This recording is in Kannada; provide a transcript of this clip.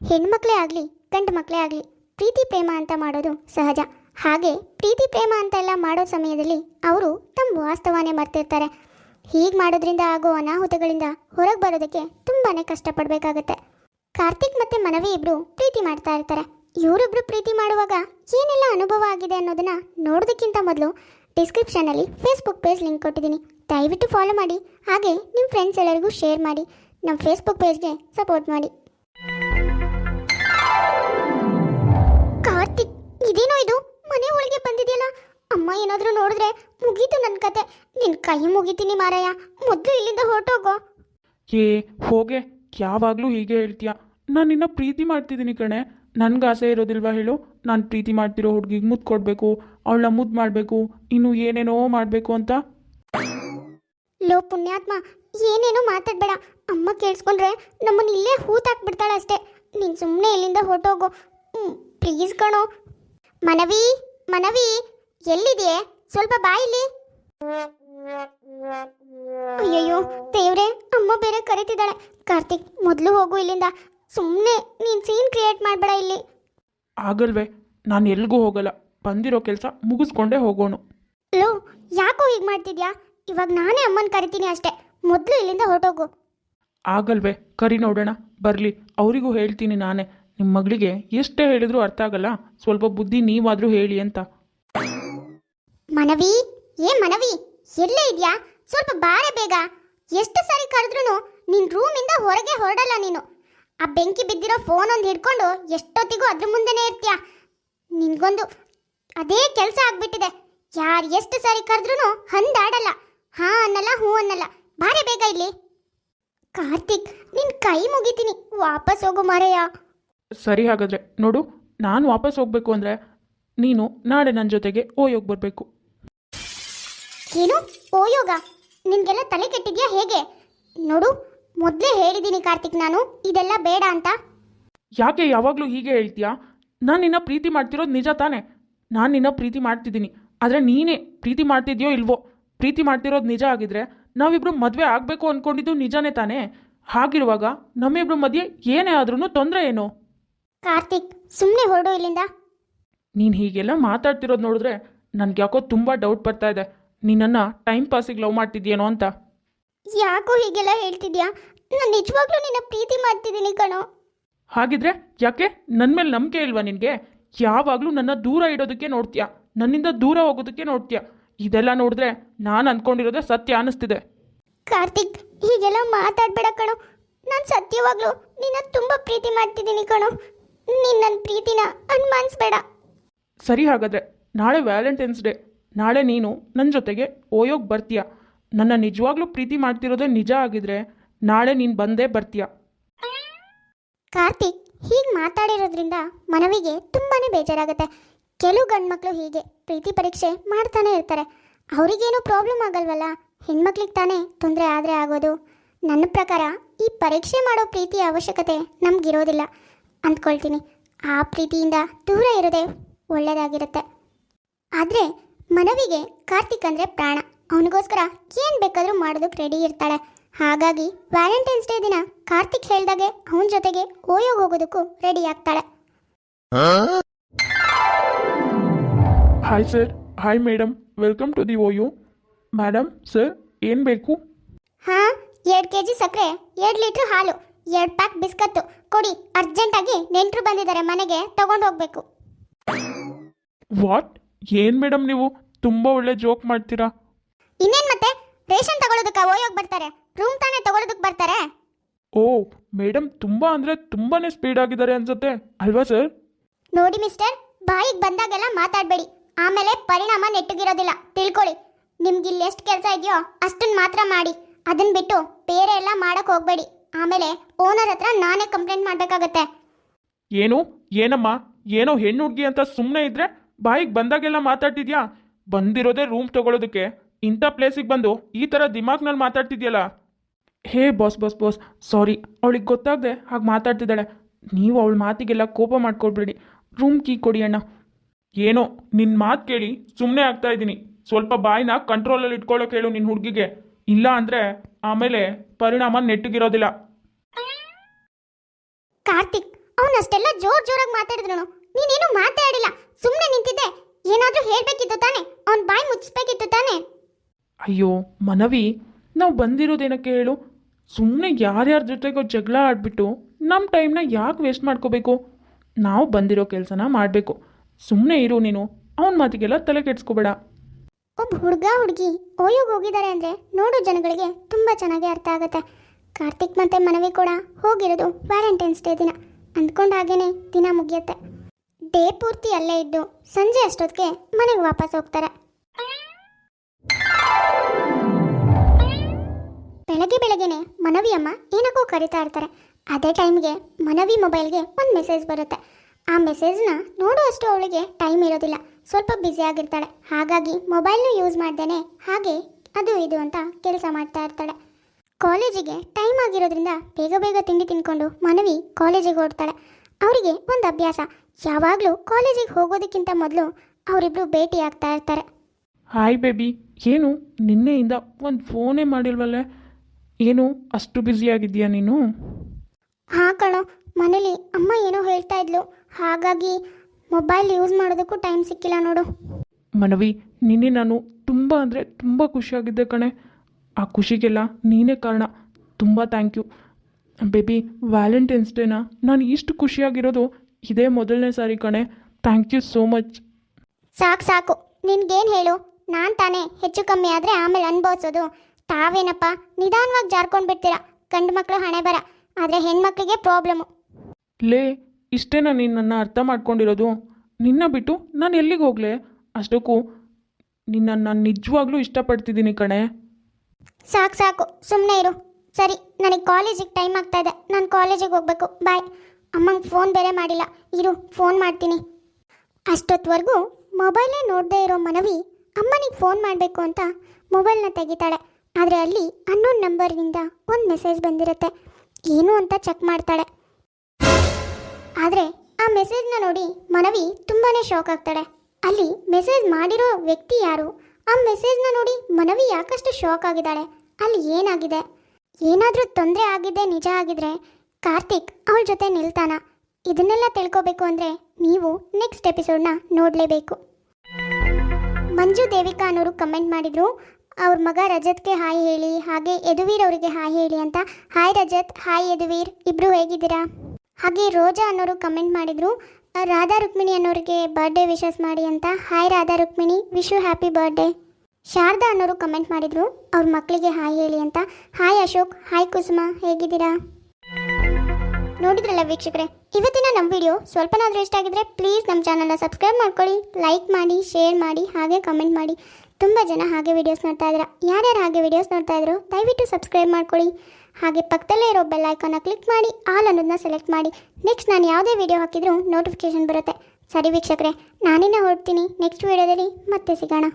ಹೆಣ್ಮಕ್ಳೇ ಆಗಲಿ ಗಂಡು ಮಕ್ಕಳೇ ಆಗಲಿ, ಪ್ರೀತಿ, ಪ್ರೇಮ ಅಂತ ಮಾಡೋದು ಸಹಜ. ಹಾಗೆ ಪ್ರೀತಿ, ಪ್ರೇಮ ಅಂತೆಲ್ಲ ಮಾಡೋ ಸಮಯದಲ್ಲಿ ಅವರು ತಮ್ಮ ವಾಸ್ತವನೇ ಮರ್ತಿರ್ತಾರೆ. ಹೀಗೆ ಮಾಡೋದ್ರಿಂದ ಆಗೋ ಅನಾಹುತಗಳಿಂದ ಹೊರಗೆ ಬರೋದಕ್ಕೆ ತುಂಬಾ ಕಷ್ಟಪಡಬೇಕಾಗತ್ತೆ. ಕಾರ್ತಿಕ್ ಮತ್ತು ಮನವಿ ಇಬ್ಬರು ಪ್ರೀತಿ ಮಾಡ್ತಾ ಇರ್ತಾರೆ. ಇವರಿಬ್ರು ಪ್ರೀತಿ ಮಾಡುವಾಗ ಏನೆಲ್ಲ ಅನುಭವ ಆಗಿದೆ ಅನ್ನೋದನ್ನ ನೋಡೋದಕ್ಕಿಂತ ಮೊದಲು ಡಿಸ್ಕ್ರಿಪ್ಷನಲ್ಲಿ ಫೇಸ್ಬುಕ್ ಪೇಜ್ ಲಿಂಕ್ ಕೊಟ್ಟಿದ್ದೀನಿ. ದಯವಿಟ್ಟು ಫಾಲೋ ಮಾಡಿ, ಹಾಗೆ ನಿಮ್ಮ ಫ್ರೆಂಡ್ಸ್ ಎಲ್ಲರಿಗೂ ಶೇರ್ ಮಾಡಿ ನಮ್ಮ ಫೇಸ್ಬುಕ್ ಪೇಜ್ಗೆ ಸಪೋರ್ಟ್ ಮಾಡಿ. ಕೈ ಮುಗಿತೀನಿ ಮಾರಾಯ ಮೊದಲು ಇಲ್ಲಿಂದ ಹೊರಟೋಗೋ. ಏ ಹೋಗೆ. ಯಾವಾಗಲೂ ಹೀಗೆ ಹೇಳ್ತೀಯ. ನಾನು ನಿನ್ನ ಪ್ರೀತಿ ಮಾಡ್ತಿದ್ದೀನಿ ಕಣೆ. ನನ್ಗೆ ಆಸೆ ಇರೋದಿಲ್ವಾ ಹೇಳು. ನಾನು ಪ್ರೀತಿ ಮಾಡ್ತಿರೋ ಹುಡುಗಿಗೆ ಮುದ್ದು ಕೊಡಬೇಕು. ಅವಳನ್ನ ಮುದ್ದು ಮಾಡಬೇಕು. ಇನ್ನು ಏನೇನೋ ಮಾಡಬೇಕು ಅಂತ. ಲೋ ಪುಣ್ಯಾತ್ಮ ಏನೇನೋ ಮಾತಾಡ್ಬೇಡ. ಅಮ್ಮ ಕೇಳಿಸ್ಕೊಂಡ್ರೆ ನಮ್ಮನ್ನ ಇಲ್ಲೇ ಹೂತಾಕ್ಬಿಡ್ತಾಳೆ ಅಷ್ಟೇ. ನೀನು ಸುಮ್ಮನೆ ಇಲ್ಲಿಂದ ಹೊರಟೋಗು. ಪ್ಲೀಸ್ ಕಣೋ. ಮನವಿ ಮನವಿ ಎಲ್ಲಿದೆಯೇ? ಸ್ವಲ್ಪ ಬಾಯಿಲಿ. ಅಯ್ಯಯ್ಯೋ ದೇವ್ರೆ ಅಮ್ಮ ಬೇರೆ ಕರಿತಿದ್ದಾಳೆ. ಕಾರ್ತಿಕ್ ಮೊದಲು ಹೋಗು ಇಲ್ಲಿಂದ. ಸುಮ್ಮನೆ ನೀನು ಸೀನ್ ಕ್ರಿಯೇಟ್ ಮಾಡಬೇಡ ಇಲ್ಲಿ. ಆಗಲ್ವೇ ನಾನು ಎಲ್ಗೂ ಹೋಗಲ್ಲ. ಬಂದಿರೋ ಕೆಲಸ ಮುಗಿಸ್ಕೊಂಡೇ ಹೋಗೋಣ ಲೋ ಯಾಕೋ ಹೀಗೆ ಮಾಡ್ತಿದ್ಯಾ? ಇವಾಗ ನಾನೇ ಅಮ್ಮನ ಕರಿತೀನಿ ಅಷ್ಟೇ. ಮೊದಲು ಇಲ್ಲಿಂದ ಹೊರಟೋಗು. ಆಗಲ್ವೇ ಕರಿ ನೋಡೋಣ. ಬರಲಿ ಅವರಿಗೂ ಹೇಳ್ತೀನಿ ನಾನೇ. ನಿಮ್ಮ ಮಗಳಿಗೆ ಎಷ್ಟೇ ಹೇಳಿದ್ರೂ ಅರ್ಥ ಆಗಲ್ಲ. ಸ್ವಲ್ಪ ಬುದ್ಧಿ ನೀವಾದರೂ ಹೇಳಿ ಅಂತ. ಮನವಿ? ಏ ಮನವಿ? ಎಲ್ಲೇ ಇದೆಯಾ? ಸ್ವಲ್ಪ ಬಾರೆ ಬೇಗ. ಎಷ್ಟು ಸಾರಿ ಕರೆದ್ರೂ ನಿನ್ ರೂಮಿಂದ ಹೊರಗೆ ಹೊರಡಲ್ಲ ನೀನು. ಆ ಬೆಂಕಿ ಬಿದ್ದಿರೋ ಫೋನ್ ಒಂದು ಹಿಡ್ಕೊಂಡು ಎಷ್ಟೊತ್ತಿಗೂ ಅದ್ರ ಮುಂದೆನೇ ಇರ್ತೀಯ? ನಿನಗೊಂದು ಅದೇ ಕೆಲಸ ಆಗ್ಬಿಟ್ಟಿದೆ. ಯಾರು ಎಷ್ಟು ಸಾರಿ ಕರೆದ್ರೂ ಹಂದಾಡಲ್ಲ. ಹಾ ಅನ್ನಲ್ಲ, ಹೂ ಅನ್ನಲ್ಲ. ಬಾರೆ ಬೇಗ ಇಲ್ಲಿ. ಕಾರ್ತಿಕ್, ನಿನ್ ಕೈ ಮುಗಿತೀನಿ. ವಾಪಸ್ ಹೋಗು ಮರೆಯ ಸರಿ ಹಾಗಾದ್ರೆ, ನೋಡು, ನಾನು ವಾಪಸ್ ಹೋಗಬೇಕು ಅಂದರೆ ನೀನು ನಾಳೆ ನನ್ನ ಜೊತೆಗೆ ಓಯೋಗಿ ಬರಬೇಕು. ಏನು? ಓ ಯೋಗ. ನಿನಗೆಲ್ಲ ತಲೆ ಕೆಟ್ಟಿದ್ಯಾ? ಹೇಗೆ? ನೋಡು ಮೊದಲೇ ಹೇಳಿದ್ದೀನಿ ಕಾರ್ತಿಕ್ ನಾನು. ಇದೆಲ್ಲ ಬೇಡ ಅಂತ. ಯಾಕೆ ಯಾವಾಗಲೂ ಹೀಗೆ ಹೇಳ್ತೀಯಾ? ನಾನು ನಿನ್ನ ಪ್ರೀತಿ ಮಾಡ್ತಿರೋದು ನಿಜ ತಾನೇ. ನಾನು ನಿನ್ನ ಪ್ರೀತಿ ಮಾಡ್ತಿದ್ದೀನಿ. ಆದರೆ ನೀನೇ ಪ್ರೀತಿ ಮಾಡ್ತಿದ್ಯೋ ಇಲ್ವೋ? ಪ್ರೀತಿ ಮಾಡ್ತಿರೋದು ನಿಜ ಆಗಿದ್ರೆ ನಾವಿಬ್ರು ಮದುವೆ ಆಗಬೇಕು ಅಂದ್ಕೊಂಡಿದ್ದು ನಿಜನೇ ತಾನೇ? ಹಾಗಿರುವಾಗ ನಮ್ಮಿಬ್ರು ಮಧ್ಯೆ ಏನೇ ಆದ್ರೂ ತೊಂದರೆ ಏನು? ಕಾರ್ತಿಕ್ ಸುಮ್ಮನೆ ಹೊರಡು ಇಲ್ಲಿಂದ. ನೀನು ಹೀಗೆಲ್ಲ ಮಾತಾಡ್ತಿರೋದು ನೋಡಿದ್ರೆ ನನಗೆ ಯಾಕೋ ತುಂಬ ಡೌಟ್ ಬರ್ತಾ ಇದೆ. ನಿನ್ನನ್ನು ಟೈಮ್ ಪಾಸಿಗೆ ಲವ್ ಮಾಡ್ತಿದ್ಯೇನೋ ಅಂತ? ಯಾಕೋ ಹೀಗೆಲ್ಲ ಹೇಳ್ತಿದ್ಯಾ? ನಾನು ನಿಜವಾಗ್ಲೂ ನಿನ್ನ ಪ್ರೀತಿ ಮಾಡ್ತಿದ್ದೀನಿ ಕಣೋ. ಹಾಗಿದ್ರೆ ಯಾಕೆ? ನನ್ನ ಮೇಲೆ ನಂಬಿಕೆ ಇಲ್ವಾ ನಿನಗೆ? ಯಾವಾಗಲೂ ನನ್ನ ದೂರ ಇಡೋದಕ್ಕೆ ನೋಡ್ತೀಯ? ನನ್ನಿಂದ ದೂರ ಹೋಗೋದಕ್ಕೆ ನೋಡ್ತೀಯ? ಇದೆಲ್ಲ ನೋಡಿದ್ರೆ ನಾನು ಅಂದ್ಕೊಂಡಿರೋದೇ ಸತ್ಯ ಅನ್ನಿಸ್ತಿದೆ. ಕಾರ್ತಿಕ್ ಹೀಗೆಲ್ಲ ಮಾತಾಡ್ಬೇಡ ಕಣೋ. ನಾನು ಸತ್ಯವಾಗ್ಲೂ ನಿನ್ನ ತುಂಬ ಪ್ರೀತಿ ಮಾಡ್ತಿದ್ದೀನಿ ಕಣೋ. ನೀನು ನನ್ನ ಪ್ರೀತಿನ ಅನುಮಾನಿಸ್ಬೇಡ. ಸರಿ ಹಾಗಾದರೆ ನಾಳೆ ವ್ಯಾಲೆಂಟೈನ್ಸ್ ಡೇ ನಾಳೆ ನೀನು ನನ್ನ ಜೊತೆಗೆ ಓಯೋಗಿ ಬರ್ತೀಯ. ನನ್ನ ನಿಜವಾಗ್ಲೂ ಪ್ರೀತಿ ಮಾಡ್ತಿರೋದೇ ನಿಜ ಆಗಿದ್ರೆ ನಾಳೆ ನೀನು ಬಂದೇ ಬರ್ತೀಯ. ಕಾರ್ತಿಕ್, ಹೀಗೆ ಮಾತಾಡಿರೋದ್ರಿಂದ ಮನವಿಗೆ ತುಂಬಾನೇ ಬೇಜಾರಾಗುತ್ತೆ. ಕೆಲವು ಗಂಡ್ಮಕ್ಳು ಹೀಗೆ ಪ್ರೀತಿ ಪರೀಕ್ಷೆ ಮಾಡ್ತಾನೆ ಇರ್ತಾರೆ. ಅವರಿಗೇನು ಪ್ರಾಬ್ಲಮ್ ಆಗಲ್ವಲ್ಲ? ಹೆಣ್ಮಕ್ಳಿಗೆ ತಾನೇ ತೊಂದರೆ ಆದರೆ ಆಗೋದು. ನನ್ನ ಪ್ರಕಾರ ಈ ಪರೀಕ್ಷೆ ಮಾಡೋ ಪ್ರೀತಿಯ ಅವಶ್ಯಕತೆ ನಮಗಿರೋದಿಲ್ಲ. ಅಂದ್ಕೊಳ್ತೀನಿ. ಆ ಪ್ರೀತಿಯಿಂದ ದೂರ ಇರೋದೇ ಒಳ್ಳೆಯದಾಗಿರುತ್ತೆ ಆದರೆ ಮನವಿಗೆ ಕಾರ್ತಿಕ್ ಅಂದರೆ ಪ್ರಾಣ. ಅವನಿಗೋಸ್ಕರ ಏನು ಬೇಕಾದರೂ ಮಾಡೋದಕ್ಕೆ ರೆಡಿ ಇರ್ತಾಳೆ. ಹಾಗಾಗಿ ವ್ಯಾಲೆಂಟೈನ್ಸ್ ಡೇ ದಿನ ಕಾರ್ತಿಕ್ ಹೇಳ್ದಾಗೆ ಅವನ ಜೊತೆಗೆ ಓಯೋಗ ಹೋಗೋದಕ್ಕೂ ರೆಡಿ ಆಗ್ತಾಳೆ. Hi sir hi madam welcome to the OYO madam sir ಏನು ಬೇಕು? ಹಾಂ ಎರಡು ಕೆ ಜಿ ಸಕ್ಕರೆ ಎರಡು ಲೀಟ್ರ್ ಹಾಲು ಎರಡು ಪ್ಯಾಕ್ ಬಿಸ್ಕತ್ತು ಕೊಡಿ. ಅರ್ಜೆಂಟಾಗಿ ನೆಂಟರು ಬಂದಿದ್ದಾರೆ ಮನೆಗೆ ತಗೊಂಡು ಹೋಗಬೇಕು. ವಾಟ್ ಏನು ಮೇಡಮ್ ನೀವು? ತುಂಬ ಒಳ್ಳೆ ಜೋಕ್ ಮಾಡ್ತೀರಾ? ಇನ್ನೇನ್ ಮತ್ತೆ? ರೇಷನ್ ತಗೊಳ್ಳೋದಕ್ಕೆ ಓಯೋಗ್ ಬರ್ತಾರೆ. ರೂಮ್ ತಾನೇ ತಗೊಳ್ಳೋದಕ್ಕೆ ಬರ್ತಾರೆ. ಓ ಮೇಡಮ್ ತುಂಬ ಅಂದರೆ ತುಂಬಾನೇ ಸ್ಪೀಡ್ ಆಗಿದ್ದಾರೆ ಅನ್ಸುತ್ತೆ. ಅಲ್ವಾ ಸರ್ ನೋಡಿ ಮಿಸ್ಟರ್ ಬಾಯಿಗೆ ಬಂದಾಗೆಲ್ಲ ಮಾತಾಡಬೇಡಿ. ಆಮೇಲೆ ಪರಿಣಾಮ ನೆಟ್ಟಗಿರೋದಿಲ್ಲ. ತಿಳ್ಕೊಳ್ಳಿ. ನಿಮ್ಗೆ ಇಲ್ಲಿ ಎಷ್ಟು ಕೆಲಸ ಇದೆಯೋ ಅಷ್ಟನ್ನ ಮಾತ್ರ ಮಾಡಿ. ಅದನ್ನ ಬಿಟ್ಟು ಬೇರೆ ಎಲ್ಲ ಮಾಡಕ್ ಹೋಗಬೇಡಿ. ಆಮೇಲೆ ಓನರ್ ಹತ್ರ ನಾನೇ ಕಂಪ್ಲೇಂಟ್ ಮಾಡಬೇಕಾಗತ್ತೆ. ಏನು? ಏನಮ್ಮ? ಏನೋ ಹೆಣ್ಣು ಹುಡುಗಿ ಅಂತ ಸುಮ್ಮನೆ ಇದ್ರೆ ಬಾಯಿಗೆ ಬಂದಾಗೆಲ್ಲ ಮಾತಾಡ್ತಿದ್ಯಾ? ಬಂದಿರೋದೇ ರೂಮ್ ತೊಗೊಳೋದಕ್ಕೆ. ಇಂಥ ಪ್ಲೇಸಿಗೆ ಬಂದು ಈ ಥರ ದಿಮಾಗ್ನಲ್ಲಿ ಮಾತಾಡ್ತಿದ್ಯಲ್ಲ? Hey, boss boss boss, sorry. ಅವಳಿಗೆ ಗೊತ್ತಾಗದೆ ಹಾಗೆ ಮಾತಾಡ್ತಿದ್ದಾಳೆ. ನೀವು ಅವಳ ಮಾತಿಗೆಲ್ಲ ಕೋಪ ಮಾಡ್ಕೊಳ್ಬೇಡಿ. ರೂಮ್ ಕೀ ಕೊಡಿ ಅಣ್ಣ. ಏನೋ ನಿನ್ನ ಮಾತು ಕೇಳಿ ಸುಮ್ಮನೆ ಆಗ್ತಾ ಇದ್ದೀನಿ. ಸ್ವಲ್ಪ ಬಾಯಿನ ಕಂಟ್ರೋಲಲ್ಲಿ ಇಟ್ಕೊಳ್ಳೋಕೆ ಹೇಳು ನಿನ್ನ ಹುಡುಗಿಗೆ. ಇಲ್ಲ ಅಂದರೆ ಆಮೇಲೆ ಪರಿಣಾಮ ನೆಟ್ಟಗಿರೋದಿಲ್ಲ. ಕಾರ್ತಿಕ್ ಅವನಷ್ಟೆಲ್ಲ ಜೋರ್ ಜೋರಾಗಿ ಮಾತಾಡಿದ್ರು ನೀನೇನು ಮಾತಾಡಿಲ್ಲ? ಸುಮ್ಮನೆ ನಿಂತಿದ್ದೆ. ಏನಾದರೂ ಹೇಳ್ಬೇಕಿತ್ತು ತಾನೆ? ಅವನ ಬಾಯಿ ಮುಚ್ಚಬೇಕಿತ್ತು ತಾನೆ? ಅಯ್ಯೋ ಮನವಿ ನಾವು ಬಂದಿರೋದೇನಕ್ಕೆ ಹೇಳು? ಸುಮ್ಮನೆ ಯಾರ್ಯಾರ ಜೊತೆಗೋ ಜಗಳ ಆಡ್ಬಿಟ್ಟು ನಮ್ಮ ಟೈಮ್ನ ಯಾಕೆ ವೇಸ್ಟ್ ಮಾಡ್ಕೋಬೇಕು? ನಾವು ಬಂದಿರೋ ಕೆಲಸನ ಮಾಡಬೇಕು. ಸುಮ್ಮನೆ ಇರು ನೀನು. ಅವನ ಮಾತಿಗೆಲ್ಲ ತಲೆ ಕೆಡ್ಸ್ಕೋಬೇಡ. ಒಬ್ಬ ಹುಡುಗ ಹುಡುಗಿ ಓಯೋಗಿ ಹೋಗಿದ್ದಾರೆ ಅಂದರೆ ನೋಡೋ ಜನಗಳಿಗೆ ತುಂಬ ಚೆನ್ನಾಗಿ ಅರ್ಥ ಆಗುತ್ತೆ. ಕಾರ್ತಿಕ್ ಮತ್ತೆ ಮನವಿ ಕೂಡ ಹೋಗಿರೋದು ವ್ಯಾಲೆಂಟೈನ್ಸ್ ಡೇ ದಿನ. ಅಂದ್ಕೊಂಡ ಹಾಗೇನೆ ದಿನ ಮುಗಿಯುತ್ತೆ. ಡೇ ಪೂರ್ತಿ ಅಲ್ಲೇ ಇದ್ದು ಸಂಜೆ ಅಷ್ಟೊತ್ತಿಗೆ ಮನೆಗೆ ವಾಪಸ್ ಹೋಗ್ತಾರೆ. ಬೆಳಗ್ಗೆ ಬೆಳಗ್ಗೆನೆ ಮನವಿ ಅಮ್ಮ ಏನಕ್ಕೋ ಕರಿತಾ ಇರ್ತಾರೆ. ಅದೇ ಟೈಮ್ಗೆ ಮನವಿ ಮೊಬೈಲ್ಗೆ ಒಂದು ಮೆಸೇಜ್ ಬರುತ್ತೆ. ಆ ಮೆಸೇಜ್ನ ನೋಡುವಷ್ಟು ಅವಳಿಗೆ ಟೈಮ್ ಇರೋದಿಲ್ಲ. ಸ್ವಲ್ಪ ಬ್ಯುಸಿ ಆಗಿರ್ತಾಳೆ. ಹಾಗಾಗಿ ಮೊಬೈಲ್ನ ಯೂಸ್ ಮಾಡ್ದೇನೆ ಹಾಗೆ ಅದು ಇದು ಅಂತ ಕೆಲಸ ಮಾಡ್ತಾ ಇರ್ತಾಳೆ. ಕಾಲೇಜಿಗೆ ಟೈಮ್ ಆಗಿರೋದ್ರಿಂದ ಬೇಗ ಬೇಗ ತಿಂಡಿ ತಿನ್ಕೊಂಡು ಮನವಿ ಕಾಲೇಜಿಗೆ ಓಡ್ತಾಳೆ ಅವರಿಗೆ ಒಂದು ಅಭ್ಯಾಸ. ಯಾವಾಗಲೂ ಕಾಲೇಜಿಗೆ ಹೋಗೋದಕ್ಕಿಂತ ಮೊದಲು ಅವರಿಬ್ರು ಭೇಟಿ ಆಗ್ತಾ ಇರ್ತಾರೆ. ಹಾಯ್ ಬೇಬಿ ಏನು ನಿನ್ನೆಯಿಂದ ಒಂದು ಫೋನೇ ಮಾಡಿಲ್ವಲ್ಲ? ಏನು ಅಷ್ಟು ಬ್ಯುಸಿಯಾಗಿದ್ದೀಯಾ ನೀನು? ಹಾ ಕಣೋ ಮನೇಲಿ ಅಮ್ಮ ಏನೋ ಹೇಳ್ತಾ ಇದ್ಲು. ಹಾಗಾಗಿ ಮೊಬೈಲ್ ಯೂಸ್ ಮಾಡೋದಕ್ಕೂ ಟೈಮ್ ಸಿಕ್ಕಿಲ್ಲ ನೋಡು. ಮನವಿ ನಿನ್ನೆ ನಾನು ತುಂಬ ಅಂದರೆ ತುಂಬ ಖುಷಿಯಾಗಿದ್ದೆ ಕಣೆ. ಆ ಖುಷಿಗೆಲ್ಲ ನೀನೇ ಕಾರಣ. ತುಂಬ ಥ್ಯಾಂಕ್ ಯು ಬೇಬಿ ವ್ಯಾಲೆಂಟೈನ್ಸ್ ಡೇನ ನಾನು ಇಷ್ಟು ಖುಷಿಯಾಗಿರೋದು ಇದೇ ಮೊದಲನೇ ಸಾರಿ ಕಣೆ. ಥ್ಯಾಂಕ್ ಯು ಸೋ ಮಚ್ ಸಾಕು ಸಾಕು. ನಿನ್ಗೇನು ಹೇಳು? ನಾನು ತಾನೇ ಹೆಚ್ಚು ಕಮ್ಮಿ ಆದರೆ ಆಮೇಲೆ ಅನುಭವಿಸೋದು. ತಾವೇನಪ್ಪ? ನಿಧಾನವಾಗಿ ಜಾರ್ಕೊಂಡು ಬಿಡ್ತೀರಾ? ಗಂಡು ಮಕ್ಕಳು ಹಣೆ ಬರ. ಆದರೆ ಹೆಣ್ಮಕ್ಳಿಗೆ ಪ್ರಾಬ್ಲಮ್ಮು ಲೇ ಇಷ್ಟೇನ ನೀನು ನನ್ನ ಅರ್ಥ ಮಾಡ್ಕೊಂಡಿರೋದು? ನಿನ್ನ ಬಿಟ್ಟು ನಾನು ಎಲ್ಲಿಗೆ ಹೋಗ್ಲೆ? ಅಷ್ಟಕ್ಕೂ ನಿನ್ನನ್ನು ನಾನು ನಿಜವಾಗ್ಲೂ ಇಷ್ಟಪಡ್ತಿದ್ದೀನಿ ಕಣೆ. ಸಾಕು ಸಾಕು. ಸುಮ್ಮನೆ ಇರು. ಸರಿ ನನಗೆ ಕಾಲೇಜಿಗೆ ಟೈಮ್ ಆಗ್ತಾ ಇದೆ. ನಾನು ಕಾಲೇಜಿಗೆ ಹೋಗ್ಬೇಕು. ಬಾಯ್ ಅಮ್ಮಂಗೆ ಫೋನ್ ಬೇರೆ ಮಾಡಿಲ್ಲ. ಇರು ಫೋನ್ ಮಾಡ್ತೀನಿ. ಅಷ್ಟೊತ್ತವರೆಗೂ ಮೊಬೈಲೇ ನೋಡದೇ ಇರೋ ಮನವಿ ಅಮ್ಮನಿಗೆ ಫೋನ್ ಮಾಡಬೇಕು ಅಂತ ಮೊಬೈಲ್ನ ತೆಗಿತಾಳೆ. ಆದರೆ ಅಲ್ಲಿ ಅನ್ನೋನ್ ನಂಬರ್ನಿಂದ ಒಂದು ಮೆಸೇಜ್ ಬಂದಿರುತ್ತೆ. ಏನು ಅಂತ ಚೆಕ್ ಮಾಡ್ತಾಳೆ. ಆದರೆ ಆ ಮೆಸೇಜ್ನ ನೋಡಿ ಮನವಿ ತುಂಬಾ ಶಾಕ್ ಆಗ್ತಾಳೆ. ಅಲ್ಲಿ ಮೆಸೇಜ್ ಮಾಡಿರೋ ವ್ಯಕ್ತಿ ಯಾರು? ಆ ಮೆಸೇಜ್ನ ನೋಡಿ ಮನವಿ ಯಾಕಷ್ಟು ಶಾಕ್ ಆಗಿದ್ದಾಳೆ? ಅಲ್ಲಿ ಏನಾಗಿದೆ? ಏನಾದರೂ ತೊಂದರೆ ಆಗಿದೆ ನಿಜ ಆಗಿದ್ರೆ ಕಾರ್ತಿಕ್ ಅವಳ ಜೊತೆ ನಿಲ್ತಾನ. ಇದನ್ನೆಲ್ಲ ತಿಳ್ಕೋಬೇಕು ಅಂದರೆ ನೀವು ನೆಕ್ಸ್ಟ್ ಎಪಿಸೋಡ್ನ ನೋಡಲೇಬೇಕು. ಮಂಜು ದೇವಿಕಾ ಅನ್ನೋರು ಕಮೆಂಟ್ ಮಾಡಿದರು, ಅವ್ರ ಮಗ ರಜತ್ಗೆ ಹಾಯ್ ಹೇಳಿ, ಹಾಗೆ ಯದುವೀರ್ ಅವರಿಗೆ ಹಾಯ್ ಹೇಳಿ ಅಂತ. ಹಾಯ್ ರಜತ್ ಹಾಯ್ ಯದುವೀರ್ ಇಬ್ಬರು ಹೇಗಿದ್ದೀರಾ? ಹಾಗೆ ರೋಜಾ ಅನ್ನೋರು ಕಮೆಂಟ್ ಮಾಡಿದರು, ರಾಧಾ ರುಕ್ಮಿಣಿ ಅನ್ನೋರಿಗೆ ಬರ್ಡೇ ವಿಶಸ್ ಮಾಡಿ ಅಂತ. Hi Radha Rukmini wish you happy birthday Sharada ಅನ್ನೋರು ಕಮೆಂಟ್ ಮಾಡಿದರು, ಅವ್ರ ಮಕ್ಕಳಿಗೆ ಹಾಯ್ ಹೇಳಿ ಅಂತ. ಹಾಯ್ ಅಶೋಕ್ ಹಾಯ್ ಕುಸುಮ, ಹೇಗಿದ್ದೀರಾ? ನೋಡಿದ್ರಲ್ಲ ವೀಕ್ಷಕರೇ? ಇವತ್ತಿನ ನಮ್ಮ ವಿಡಿಯೋ ಸ್ವಲ್ಪನಾದರೂ ಇಷ್ಟ ಆಗಿದ್ರೆ ಪ್ಲೀಸ್ ನಮ್ಮ ಚಾನಲ್ನ ಸಬ್ಸ್ಕ್ರೈಬ್ ಮಾಡ್ಕೊಳ್ಳಿ ಲೈಕ್ ಮಾಡಿ ಶೇರ್ ಮಾಡಿ, ಹಾಗೆ ಕಮೆಂಟ್ ಮಾಡಿ. ತುಂಬ ಜನ ಹಾಗೆ ವಿಡಿಯೋಸ್ ನೋಡ್ತಾ ಇದ್ದೀರಾ ಯಾರ್ಯಾರು ಹಾಗೆ ವಿಡಿಯೋಸ್ ನೋಡ್ತಾ ಇದ್ರು, ದಯವಿಟ್ಟು ಸಬ್ಸ್ಕ್ರೈಬ್ ಮಾಡ್ಕೊಳ್ಳಿ. ಹಾಗೆ ಪಕ್ಕದಲ್ಲೇ ಇರೋ ಬೆಲ್ ಐಕಾನ ಕ್ಲಿಕ್ ಮಾಡಿ ಆಲ್ ಅನ್ನೋದನ್ನ ಸೆಲೆಕ್ಟ್ ಮಾಡಿ. ನೆಕ್ಸ್ಟ್ ನಾನು ಯಾವುದೇ ವಿಡಿಯೋ ಹಾಕಿದ್ರೂ ನೋಟಿಫಿಕೇಶನ್ ಬರುತ್ತೆ. ಸರಿ ವೀಕ್ಷಕರೇ, ನಾನಿನ್ನ ಹೊರಡ್ತೀನಿ. ನೆಕ್ಸ್ಟ್ ವಿಡಿಯೋದಲ್ಲಿ ಮತ್ತೆ ಸಿಗೋಣ.